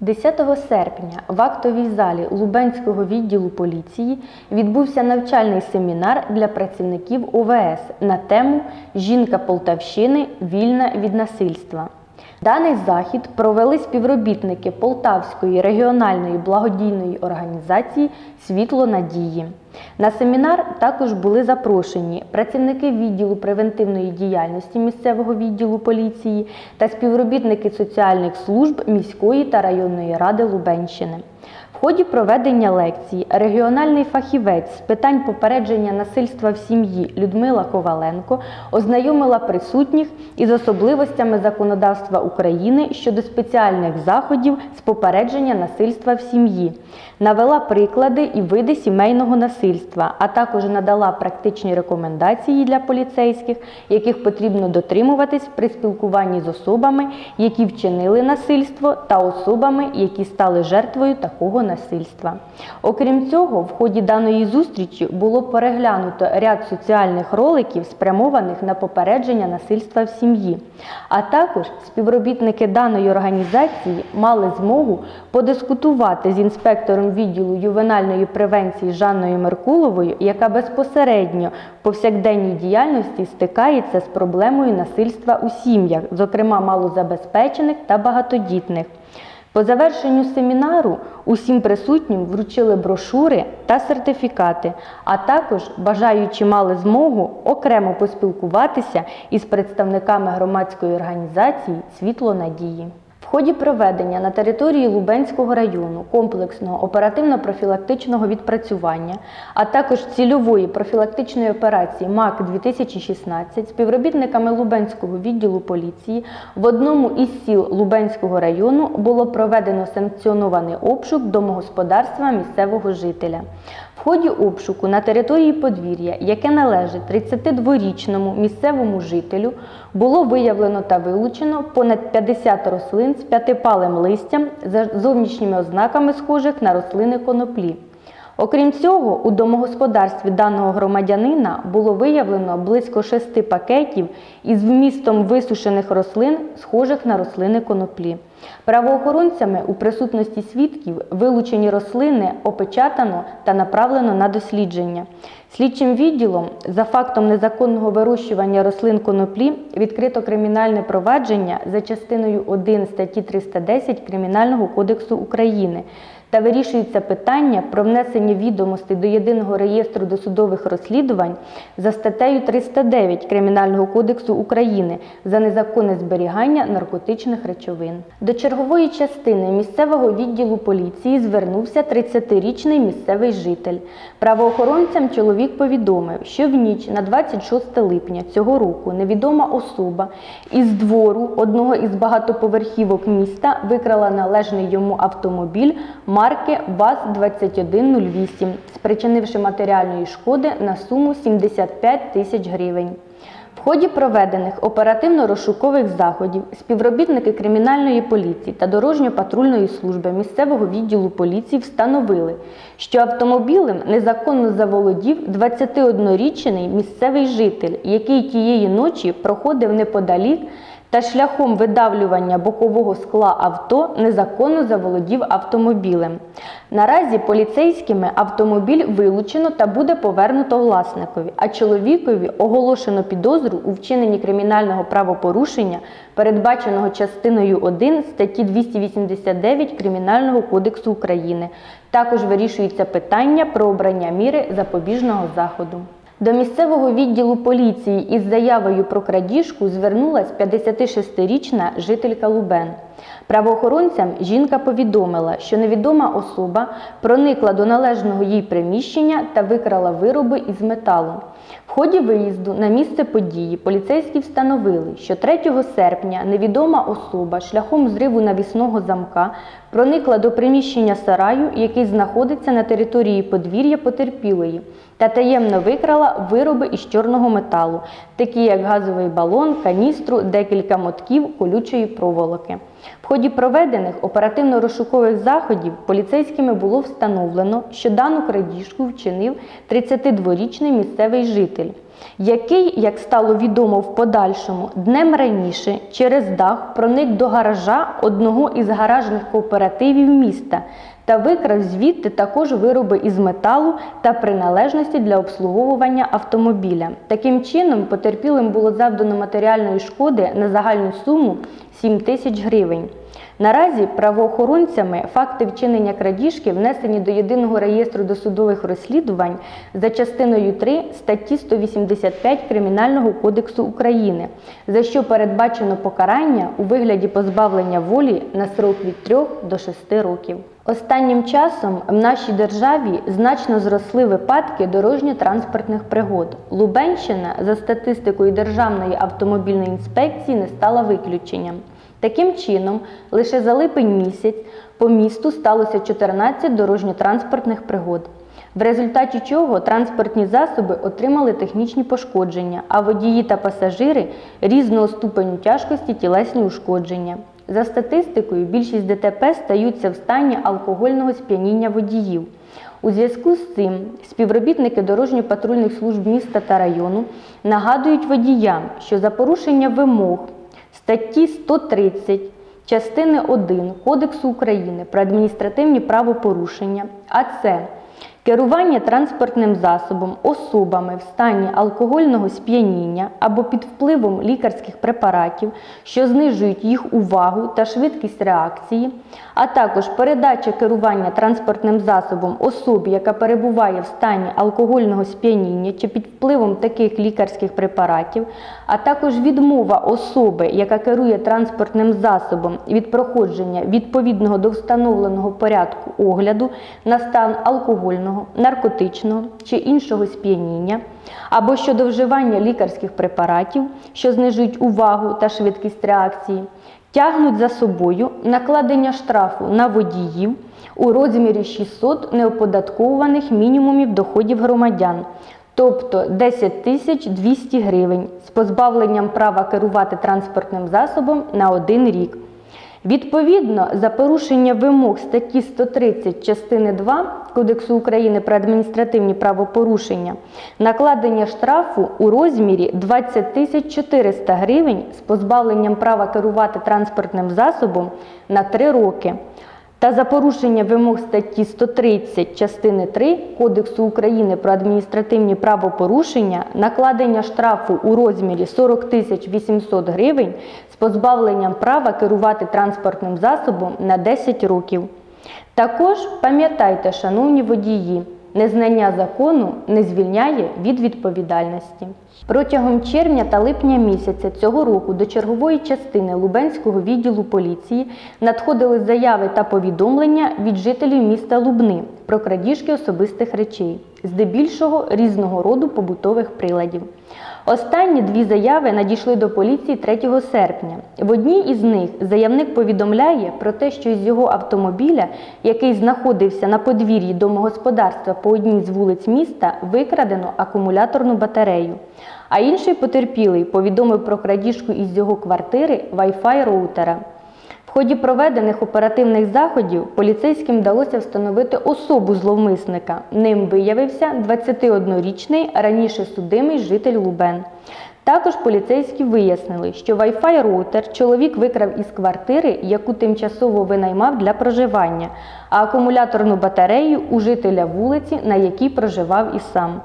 10 серпня в актовій залі Лубенського відділу поліції відбувся навчальний семінар для працівників ОВС на тему Жінка Полтавщини вільна від насильства. Даний захід провели співробітники Полтавської регіональної благодійної організації Світло надії. На семінар також були запрошені працівники відділу превентивної діяльності місцевого відділу поліції та співробітники соціальних служб міської та районної ради Лубенщини. Ході проведення лекції регіональний фахівець з питань попередження насильства в сім'ї Людмила Коваленко ознайомила присутніх із особливостями законодавства України щодо спеціальних заходів з попередження насильства в сім'ї, навела приклади і види сімейного насильства, а також надала практичні рекомендації для поліцейських, яких потрібно дотримуватись при спілкуванні з особами, які вчинили насильство, та особами, які стали жертвою такого насильства. Окрім цього, в ході даної зустрічі було переглянуто ряд соціальних роликів, спрямованих на попередження насильства в сім'ї. А також співробітники даної організації мали змогу подискутувати з інспектором відділу ювенальної превенції Жанною Меркуловою, яка безпосередньо в повсякденній діяльності стикається з проблемою насильства у сім'ях, зокрема малозабезпечених та багатодітних. По завершенню семінару усім присутнім вручили брошури та сертифікати, а також бажаючі мали змогу окремо поспілкуватися із представниками громадської організації Світло надії. Ході проведення на території Лубенського району комплексного оперативно-профілактичного відпрацювання, а також цільової профілактичної операції МАК 2016 співробітниками Лубенського відділу поліції в одному із сіл Лубенського району було проведено санкціонований обшук домогосподарства місцевого жителя. В ході обшуку на території подвір'я, яке належить 32-річному місцевому жителю, було виявлено та вилучено понад 50 рослин п'ятипалим листям за зовнішніми ознаками схожих на рослини коноплі. Окрім цього, у домогосподарстві даного громадянина було виявлено близько шести пакетів із вмістом висушених рослин, схожих на рослини коноплі. Правоохоронцями у присутності свідків вилучені рослини опечатано та направлено на дослідження. Слідчим відділом за фактом незаконного вирощування рослин коноплі відкрито кримінальне провадження за частиною 1 статті 310 Кримінального кодексу України та вирішується питання про внесення відомостей до єдиного реєстру досудових розслідувань за статтею 309 Кримінального кодексу України за незаконне зберігання наркотичних речовин. До чергової частини місцевого відділу поліції звернувся 30-річний місцевий житель. Правоохоронцям чоловік повідомив, що в ніч на 26 липня цього року невідома особа із двору одного із багатоповерхівок міста викрала належний йому автомобіль марки ВАЗ-2108, спричинивши матеріальної шкоди на суму 75 тисяч гривень. В ході проведених оперативно-розшукових заходів співробітники кримінальної поліції та дорожньо-патрульної служби місцевого відділу поліції встановили, що автомобілем незаконно заволодів 21-річний місцевий житель, який тієї ночі проходив неподалік та шляхом видавлювання бокового скла авто незаконно заволодів автомобілем. Наразі поліцейськими автомобіль вилучено та буде повернуто власникові, а чоловікові оголошено підозру у вчиненні кримінального правопорушення, передбаченого частиною 1 статті 289 Кримінального кодексу України. Також вирішується питання про обрання міри запобіжного заходу. До місцевого відділу поліції із заявою про крадіжку звернулась 56-річна жителька Лубен. Правоохоронцям жінка повідомила, що невідома особа проникла до належного їй приміщення та викрала вироби із металу. В ході виїзду на місце події поліцейські встановили, що 3 серпня невідома особа шляхом зриву навісного замка проникла до приміщення сараю, який знаходиться на території подвір'я потерпілої, та таємно викрала вироби із чорного металу, такі як газовий балон, каністру, декілька мотків колючої проволоки. В ході проведених оперативно-розшукових заходів поліцейськими було встановлено, що дану крадіжку вчинив 32-річний місцевий житель, який, як стало відомо в подальшому, днем раніше через дах проник до гаража одного із гаражних кооперативів міста та викрав звідти також вироби із металу та приналежності для обслуговування автомобіля. Таким чином, потерпілим було завдано матеріальної шкоди на загальну суму 7 тисяч гривень. Наразі правоохоронцями факти вчинення крадіжки внесені до єдиного реєстру досудових розслідувань за частиною 3 статті 185 Кримінального кодексу України, за що передбачено покарання у вигляді позбавлення волі на срок від 3 до 6 років. Останнім часом в нашій державі значно зросли випадки дорожньо-транспортних пригод. Лубенщина за статистикою Державної автомобільної інспекції не стала виключенням. Таким чином, лише за липень місяць по місту сталося 14 дорожньо-транспортних пригод, в результаті чого транспортні засоби отримали технічні пошкодження, а водії та пасажири різного ступеню тяжкості тілесні ушкодження. За статистикою, більшість ДТП стаються в стані алкогольного сп'яніння водіїв. У зв'язку з цим співробітники дорожньо-патрульних служб міста та району нагадують водіям, що за порушення вимог статті 130 частини 1 Кодексу України про адміністративні правопорушення, а це керування транспортним засобом особами в стані алкогольного сп'яніння або під впливом лікарських препаратів, що знижують їх увагу та швидкість реакції, а також передача керування транспортним засобом особі, яка перебуває в стані алкогольного сп'яніння чи під впливом таких лікарських препаратів, а також відмова особи, яка керує транспортним засобом від проходження відповідного до встановленого порядку огляду на стан алкогольного, наркотичного чи іншого сп'яніння, або щодо вживання лікарських препаратів, що знижують увагу та швидкість реакції, тягнуть за собою накладення штрафу на водіїв у розмірі 600 неоподаткованих мінімумів доходів громадян, тобто 10 тисяч 200 гривень з позбавленням права керувати транспортним засобом на один рік. Відповідно, за порушення вимог статті 130 частини 2 Кодексу України про адміністративні правопорушення, накладення штрафу у розмірі 20 тисяч 400 гривень з позбавленням права керувати транспортним засобом на 3 роки. Та за порушення вимог статті 130 частини 3 Кодексу України про адміністративні правопорушення, накладення штрафу у розмірі 40 тисяч 800 гривень з позбавленням права керувати транспортним засобом на 10 років. Також пам'ятайте, шановні водії, незнання закону не звільняє від відповідальності. Протягом червня та липня місяця цього року до чергової частини Лубенського відділу поліції надходили заяви та повідомлення від жителів міста Лубни про крадіжки особистих речей, здебільшого різного роду побутових приладів. Останні дві заяви надійшли до поліції 3 серпня. В одній із них заявник повідомляє про те, що із його автомобіля, який знаходився на подвір'ї домогосподарства по одній з вулиць міста, викрадено акумуляторну батарею. А інший потерпілий повідомив про крадіжку із його квартири Wi-Fi роутера. Ході проведених оперативних заходів поліцейським вдалося встановити особу зловмисника. Ним виявився 21-річний раніше судимий житель Лубен. Також поліцейські вияснили, що Wi-Fi роутер чоловік викрав із квартири, яку тимчасово винаймав для проживання, а акумуляторну батарею у жителя вулиці, на якій проживав і сам.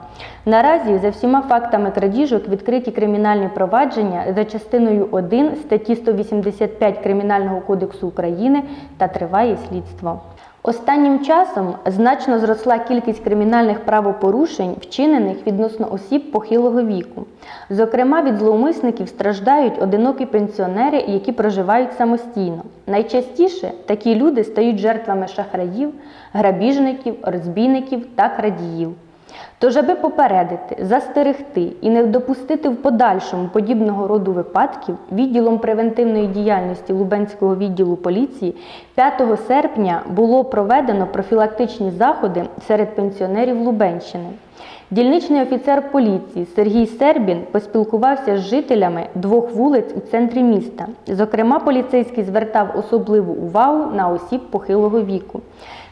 Наразі за всіма фактами крадіжок відкриті кримінальні провадження за частиною 1 статті 185 Кримінального кодексу України та триває слідство. Останнім часом значно зросла кількість кримінальних правопорушень, вчинених відносно осіб похилого віку. Зокрема, від зловмисників страждають одинокі пенсіонери, які проживають самостійно. Найчастіше такі люди стають жертвами шахраїв, грабіжників, розбійників та крадіїв. Тож, аби попередити, застерегти і не допустити в подальшому подібного роду випадків, відділом превентивної діяльності Лубенського відділу поліції 5 серпня було проведено профілактичні заходи серед пенсіонерів Лубенщини. Дільничний офіцер поліції Сергій Сербін поспілкувався з жителями двох вулиць у центрі міста. Зокрема, поліцейський звертав особливу увагу на осіб похилого віку.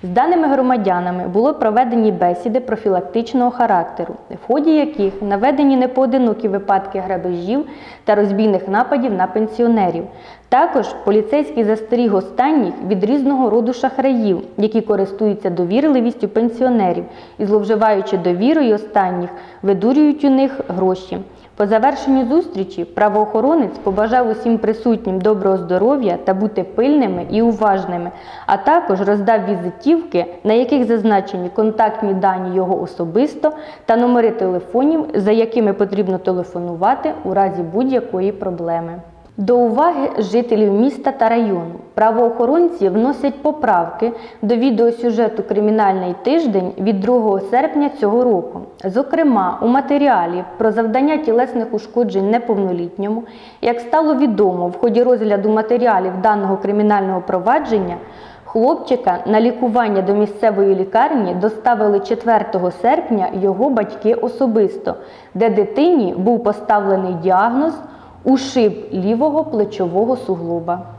З даними громадянами було проведені бесіди профілактичного характеру, в ході яких наведені непоодинокі випадки грабежів та розбійних нападів на пенсіонерів. Також поліцейський застеріг останніх від різного роду шахраїв, які користуються довірливістю пенсіонерів і, зловживаючи довірою останніх, видурюють у них гроші. По завершенню зустрічі правоохоронець побажав усім присутнім доброго здоров'я та бути пильними і уважними, а також роздав візитівки, на яких зазначені контактні дані його особисто та номери телефонів, за якими потрібно телефонувати у разі будь-якої проблеми. До уваги жителів міста та району правоохоронці вносять поправки до відеосюжету Кримінальний тиждень від 2 серпня цього року. Зокрема, у матеріалі про завдання тілесних ушкоджень неповнолітньому, як стало відомо в ході розгляду матеріалів даного кримінального провадження. Хлопчика на лікування до місцевої лікарні доставили 4 серпня його батьки особисто, де дитині був поставлений діагноз ушиб лівого плечового суглоба.